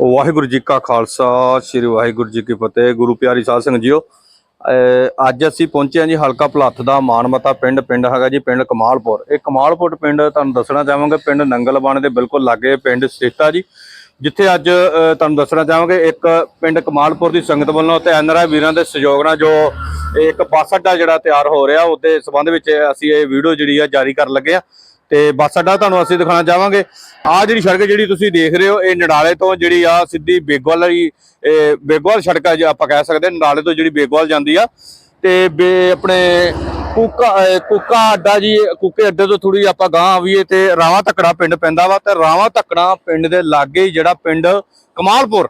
ਵਾਹਿਗੁਰੂ ਜੀ ਕਾ ਖਾਲਸਾ, ਸ੍ਰੀ ਵਾਹਿਗੁਰੂ ਜੀ ਕੀ ਫਤਿਹ। ਗੁਰੂ ਪਿਆਰੀ ਸਾਧ ਸੰਗਤ ਜੀਓ, ਅਹ, ਅੱਜ ਅਸੀਂ ਪਹੁੰਚੇ ਹਾਂ ਜੀ ਹਲਕਾ ਭਲੱਥ ਦਾ ਮਾਨਮਤਾ ਪਿੰਡ ਪਿੰਡ ਹੈਗਾ ਜੀ ਪਿੰਡ ਕਮਾਲਪੁਰ। ਇਹ ਕਮਾਲਪੁਰ ਪਿੰਡ ਤੁਹਾਨੂੰ ਦੱਸਣਾ ਚਾਹਾਂਗੇ, ਪਿੰਡ ਨੰਗਲਬਾਣ ਦੇ ਬਿਲਕੁਲ ਲਾਗੇ ਪਿੰਡ ਸਥਿਤ ਆ ਜੀ, ਜਿੱਥੇ ਅੱਜ ਤੁਹਾਨੂੰ ਦੱਸਣਾ ਚਾਹਾਂਗੇ, ਇੱਕ ਪਿੰਡ ਕਮਾਲਪੁਰ ਦੀ ਸੰਗਤ ਵੱਲੋਂ ਤੇ ਐਨਆਰਆਈ ਵੀਰਾਂ ਦੇ ਸਹਿਯੋਗ ਨਾਲ ਜੋ ਇਹ ਇੱਕ ਬੱਸ ਅੱਡਾ ਜਿਹੜਾ ਤਿਆਰ ਹੋ ਰਿਹਾ, ਉਹਦੇ ਸੰਬੰਧ ਵਿੱਚ ਅਸੀਂ ਇਹ ਵੀਡੀਓ ਜਿਹੜੀ ਆ ਜਾਰੀ ਕਰਨ ਲੱਗੇ ਆ ਤੇ ਬੱਸ ਅੱਡਾ ਤੁਹਾਨੂੰ ਅਸੀਂ ਦਿਖਾਉਣਾ ਚਾਹਾਂਗੇ ਆ ਜਿਹੜੀ ਸੜਕ ਜਿਹੜੀ ਤੁਸੀਂ ਦੇਖ ਰਹੇ ਹੋ ਇਹ ਨਡਾਲੇ ਤੋਂ ਜਿਹੜੀ ਆ ਸਿੱਧੀ ਬੇਗਵਾਲ ਵਾਲੀ ਬੇਗਵਾਲ ਸੜਕ ਆ ਜੇ ਆਪਾਂ ਕਹਿ ਸਕਦੇ ਹਾਂ, ਨਡਾਲੇ ਤੋਂ ਜਿਹੜੀ ਬੇਗਵਾਲ ਜਾਂਦੀ ਆ। ਤੇ ਬੇ ਆਪਣੇ ਕੁੱਕਾ ਅਹ ਕੁੱਕਾ ਅੱਡਾ ਜੀ ਕੁੱਕੇ ਅੱਡੇ ਤੋਂ ਥੋੜੀ ਆਪਾਂ ਗਾਂ ਆਵੀਏ ਤੇ ਰਾਵਾ ਤੱਕੜਾ ਪਿੰਡ ਪੈਂਦਾ ਵਾ ਤੇ ਰਾਵਾ ਤੱਕੜਾ ਪਿੰਡ ਦੇ ਲਾਗੇ ਹੀ ਜਿਹੜਾ ਪਿੰਡ ਕਮਾਲਪੁਰ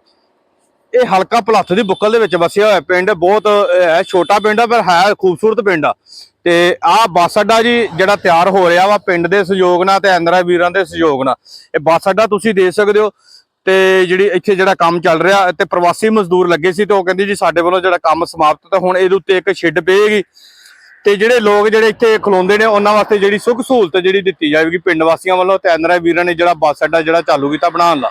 ਇਹ ਹਲਕਾ ਪਲੱਥ ਦੀ ਬੁੱਕਲ ਦੇ ਵਿੱਚ ਵਸਿਆ ਹੋਇਆ ਪਿੰਡ, ਬਹੁਤ ਹੈ, ਛੋਟਾ ਪਿੰਡ ਆ, ਪਰ ਹੈ ਖੂਬਸੂਰਤ ਪਿੰਡ ਆ। ਤੇ ਆਹ ਬੱਸ ਅੱਡਾ ਜੀ ਜਿਹੜਾ ਤਿਆਰ ਹੋ ਰਿਹਾ ਵਾ, ਪਿੰਡ ਦੇ ਸਹਿਯੋਗ ਨਾਲ ਤੇ ਅੰਦਰਾ ਵੀਰਾਂ ਦੇ ਸਹਿਯੋਗ ਨਾਲ। ਇਹ ਬੱਸ ਅੱਡਾ ਤੁਸੀਂ ਦੇਖ ਸਕਦੇ ਹੋ, ਤੇ ਜਿਹੜੀ ਇੱਥੇ ਜਿਹੜਾ ਕੰਮ ਚੱਲ ਰਿਹਾ, ਤੇ ਪ੍ਰਵਾਸੀ ਮਜ਼ਦੂਰ ਲੱਗੇ ਸੀ ਤੇ ਉਹ ਕਹਿੰਦੇ ਜੀ ਸਾਡੇ ਵੱਲੋਂ ਜਿਹੜਾ ਕੰਮ ਸਮਾਪਤ ਤੇ ਹੁਣ ਇਹਦੇ ਉੱਤੇ ਇੱਕ ਸ਼ੈੱਡ ਪਏਗੀ। ਤੇ ਜਿਹੜੇ ਲੋਕ ਜਿਹੜੇ ਇੱਥੇ ਖਲੋਂਦੇ ਨੇ, ਉਹਨਾਂ ਵਾਸਤੇ ਜਿਹੜੀ ਸੁੱਖ ਸਹੂਲਤ ਜਿਹੜੀ ਦਿੱਤੀ ਜਾਵੇਗੀ ਪਿੰਡ ਵਾਸੀਆਂ ਵੱਲੋਂ, ਤੇ ਅੰਦਰਾ ਵੀਰਾਂ ਨੇ ਜਿਹੜਾ ਬੱਸ ਅੱਡਾ ਜਿਹੜਾ ਚਾਲੂ ਕੀਤਾ ਬਣਾਉਣ ਦਾ।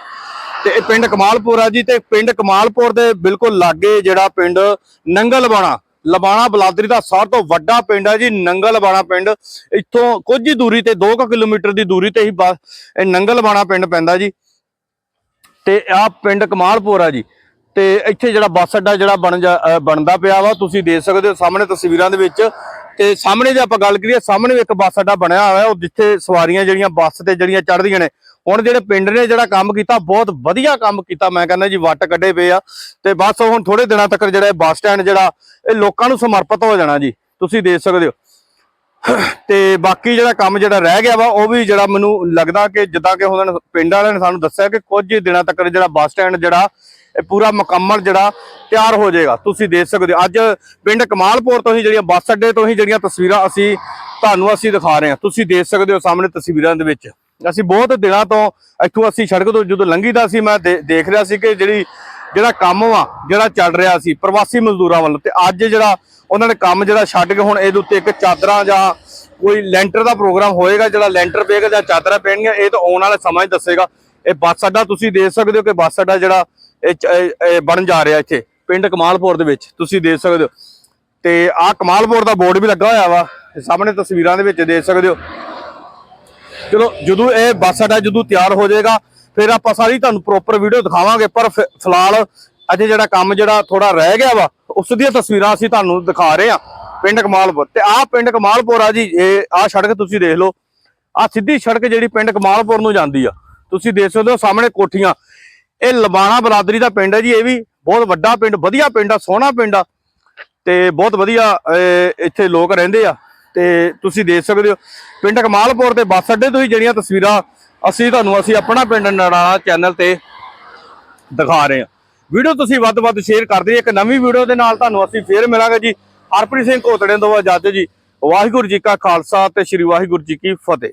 ਤੇ ਇਹ ਪਿੰਡ ਕਮਾਲਪੁਰ ਆ ਜੀ, ਤੇ ਪਿੰਡ ਕਮਾਲਪੁਰ ਦੇ ਬਿਲਕੁਲ ਲਾਗੇ ਜਿਹੜਾ ਪਿੰਡ ਨੰਗਲਬਾਣਾ ਲਬਾਣਾ ਬਲਾਦਰੀ ਦਾ ਸਭ ਤੋਂ ਵੱਡਾ ਪਿੰਡ ਹੈ ਜੀ ਨੰਗਲਬਾਣਾ ਪਿੰਡ। ਇੱਥੋਂ ਕੁਝ ਹੀ ਦੂਰੀ ਤੇ 2 ਕਿਲੋਮੀਟਰ ਦੀ ਦੂਰੀ ਤੇ ਹੀ ਬਸ ਇਹ ਨੰਗਲਬਾਣਾ ਪਿੰਡ ਪੈਂਦਾ ਜੀ। ਤੇ ਆਹ ਪਿੰਡ ਕਮਾਲਪੁਰ ਆ ਜੀ। ਤੇ ਇੱਥੇ ਜਿਹੜਾ ਬੱਸ ਅੱਡਾ ਜਿਹੜਾ ਬਣ ਜਾ- ਬਣਦਾ ਪਿਆ ਵਾ, ਤੁਸੀਂ ਦੇਖ ਸਕਦੇ ਹੋ ਸਾਹਮਣੇ ਤਸਵੀਰਾਂ ਦੇ ਵਿੱਚ। ਤੇ ਸਾਹਮਣੇ ਜੇ ਆਪਾਂ ਗੱਲ ਕਰੀਏ, ਸਾਹਮਣੇ ਇੱਕ ਬੱਸ ਅੱਡਾ ਬਣਿਆ ਹੋਇਆ ਉਹ ਜਿੱਥੇ ਸਵਾਰੀਆਂ ਜਿਹੜੀਆਂ ਬੱਸ ਤੇ ਜਿਹੜੀਆਂ ਚੜ੍ਹਦੀਆਂ ਨੇ, ਹੁਣ ਜਿਹੜੇ ਪਿੰਡ ਨੇ ਜਿਹੜਾ ਕੰਮ ਕੀਤਾ, ਬਹੁਤ ਵਧੀਆ ਕੰਮ ਕੀਤਾ, ਮੈਂ ਕਹਿੰਦਾ ਜੀ, ਵੱਟ ਕੱਢੇ ਪਏ ਆ, ਤੇ ਬਸ ਹੁਣ ਥੋੜੇ ਦਿਨਾਂ ਤੱਕ ਜਿਹੜਾ ਇਹ ਬੱਸ ਸਟੈਂਡ ਜਿਹੜਾ, ਇਹ ਲੋਕਾਂ ਨੂੰ ਸਮਰਪਿਤ ਹੋ ਜਾਣਾ ਜੀ, ਤੁਸੀਂ ਦੇਖ ਸਕਦੇ ਹੋ। ਤੇ ਬਾਕੀ ਜਿਹੜਾ ਕੰਮ ਜਿਹੜਾ ਰਹਿ ਗਿਆ ਵਾ, ਉਹ ਵੀ ਜਿਹੜਾ ਮੈਨੂੰ ਲੱਗਦਾ ਕਿ ਜਿੱਦਾਂ ਕਿ ਹੁਣ ਪਿੰਡ ਵਾਲਿਆਂ ਨੇ ਸਾਨੂੰ ਦੱਸਿਆ ਕਿ ਕੁਝ ਦਿਨਾਂ ਤੱਕ ਜਿਹੜਾ ਬੱਸ ਸਟੈਂਡ ਜਿਹੜਾ ਇਹ ਪੂਰਾ ਮੁਕੰਮਲ ਜਿਹੜਾ ਤਿਆਰ ਹੋ ਜਾਏਗਾ। ਤੁਸੀਂ ਦੇਖ ਸਕਦੇ ਹੋ, ਅੱਜ ਪਿੰਡ ਕਮਾਲਪੁਰ ਤੋਂ ਹੀ ਜਿਹੜੀਆਂ ਬੱਸ ਅੱਡੇ ਤੋਂ ਹੀ ਜਿਹੜੀਆਂ ਤਸਵੀਰਾਂ ਅਸੀਂ ਤੁਹਾਨੂੰ ਅਸੀਂ ਦਿਖਾ ਰਹੇ ਹਾਂ। ਤੁਸੀਂ ਦੇਖ ਸਕਦੇ ਹੋ ਸਾਹਮਣੇ ਤਸਵੀਰਾਂ ਦੇ ਵਿੱਚ। ਅਸੀਂ ਬਹੁਤ ਦਿਨਾਂ ਤੋਂ ਇੱਥੋਂ ਅਸੀਂ ਸੜਕ ਤੋਂ ਜਦੋਂ ਲੰਘੀਦਾ ਸੀ, ਮੈਂ ਦੇ- ਦੇਖ ਰਿਹਾ ਸੀ ਕਿ ਜਿਹੜੀ, ਜਿਹੜਾ ਕੰਮ ਵਾ, ਜਿਹੜਾ ਚੱਲ ਰਿਹਾ ਸੀ, ਪ੍ਰਵਾਸੀ ਮਜ਼ਦੂਰਾਂ ਵੱਲੋਂ ਤੇ ਅੱਜ ਜਿਹੜਾ ਉਹਨਾਂ ਨੇ ਕੰਮ ਜਿਹੜਾ ਛੱਡ ਕੇ ਹੁਣ ਇਹਦੇ ਉੱਤੇ ਇੱਕ ਚਾਦਰਾਂ ਜਾਂ ਕੋਈ ਲੈਂਟਰ ਦਾ ਪ੍ਰੋਗਰਾਮ ਹੋਏਗਾ, ਜਿਹੜਾ ਲੈਂਟਰ ਪਏਗਾ ਜਾਂ ਚਾਦਰਾਂ ਪੈਣਗੀਆਂ, ਇਹ ਤਾਂ ਆਉਣ ਵਾਲੇ ਸਮਾਂ ਹੀ ਦੱਸੇਗਾ। ਇਹ ਬੱਸ ਅੱਡਾ ਤੁਸੀਂ ਦੇਖ ਸਕਦੇ ਹੋ ਕਿ ਬੱਸ ਅੱਡਾ ਜਿਹੜਾ ਇਹ ਬਣ ਜਾ ਰਿਹਾ ਇੱਥੇ, ਪਿੰਡ ਕਮਾਲਪੁਰ ਦੇ ਵਿੱਚ, ਤੁਸੀਂ ਦੇਖ ਸਕਦੇ ਹੋ। ਤੇ ਆਹ ਕਮਾਲਪੁਰ ਦਾ ਬੋਰਡ ਵੀ ਲੱਗਾ ਹੋਇਆ ਵਾ ਸਾਹਮਣੇ ਤਸਵੀਰਾਂ ਦੇ ਵਿੱਚ ਦੇਖ ਸਕਦੇ ਹੋ। ਚਲੋ, ਜਦੋਂ ਇਹ ਬੱਸ ਅੱਡਾ ਜਦੋਂ ਤਿਆਰ ਹੋ ਜਾਏਗਾ, ਫਿਰ ਆਪਾਂ ਸਾਰੀ ਤੁਹਾਨੂੰ ਪ੍ਰੋਪਰ ਵੀਡੀਓ ਦਿਖਾਵਾਂਗੇ, ਪਰ ਫਿ- ਫਿਲਹਾਲ ਅਜੇ ਜਿਹੜਾ ਕੰਮ ਜਿਹੜਾ ਥੋੜਾ ਰਹਿ ਗਿਆ ਵਾ, ਉਸ ਦੀਆਂ ਤਸਵੀਰਾਂ ਅਸੀਂ ਤੁਹਾਨੂੰ ਦਿਖਾ ਰਹੇ ਹਾਂ, ਪਿੰਡ ਕਮਾਲਪੁਰ। ਤੇ ਆਹ ਪਿੰਡ ਕਮਾਲਪੁਰ ਆ ਜੀ, ਇਹ ਆਹ ਸੜਕ ਤੁਸੀਂ ਦੇਖ ਲਓ। ਆਹ ਸਿੱਧੀ ਸੜਕ ਜਿਹੜੀ ਪਿੰਡ ਕਮਾਲਪੁਰ ਨੂੰ ਜਾਂਦੀ ਆ। ਤੁਸੀਂ ਦੇਖ ਸਕਦੇ ਹੋ ਸਾਹਮਣੇ ਕੋਠੀਆਂ। ਇਹ ਲਬਾਣਾ ਬਰਾਦਰੀ ਦਾ ਪਿੰਡ ਹੈ ਜੀ, ਇਹ ਵੀ ਬਹੁਤ ਵੱਡਾ ਪਿੰਡ, ਵਧੀਆ ਪਿੰਡ ਆ, ਸੋਹਣਾ ਪਿੰਡ ਆ ਤੇ ਬਹੁਤ ਵਧੀਆ ਇੱਥੇ ਲੋਕ ਰਹਿੰਦੇ ਆ ਤੇ ਤੁਸੀਂ ਦੇਖ ਸਕਦੇ ਹੋ, ਪਿੰਡ ਕਮਾਲਪੁਰ ਤੇ ਬੱਸ ਅੱਡੇ ਤੋਂ ਹੀ ਜਿਹੜੀਆਂ ਤਸਵੀਰਾਂ ਅਸੀਂ ਤੁਹਾਨੂੰ, ਅਸੀਂ ਆਪਣਾ ਪਿੰਡ ਨੜਾਣਾ ਚੈਨਲ ਤੇ ਦਿਖਾ ਰਹੇ ਹਾਂ। ਵੀਡੀਓ ਤੁਸੀਂ ਵੱਧ ਤੋਂ ਵੱਧ ਸ਼ੇਅਰ ਕਰ ਦਿਓ, ਇੱਕ ਨਵੀਂ ਵੀਡੀਓ ਦੇ ਨਾਲ ਤੁਹਾਨੂੰ ਅਸੀਂ ਫੇਰ ਮਿਲਾਂਗੇ ਜੀ। ਹਰਪ੍ਰੀਤ ਸਿੰਘ ਕੋਤੜੇ ਤੋਂ ਆਜਾਦ ਜੀ, ਵਾਹਿਗੁਰੂ ਜੀ ਕਾ ਖਾਲਸਾ ਤੇ ਸ੍ਰੀ ਵਾਹਿਗੁਰੂ ਜੀ ਕੀ ਫਤਿਹ।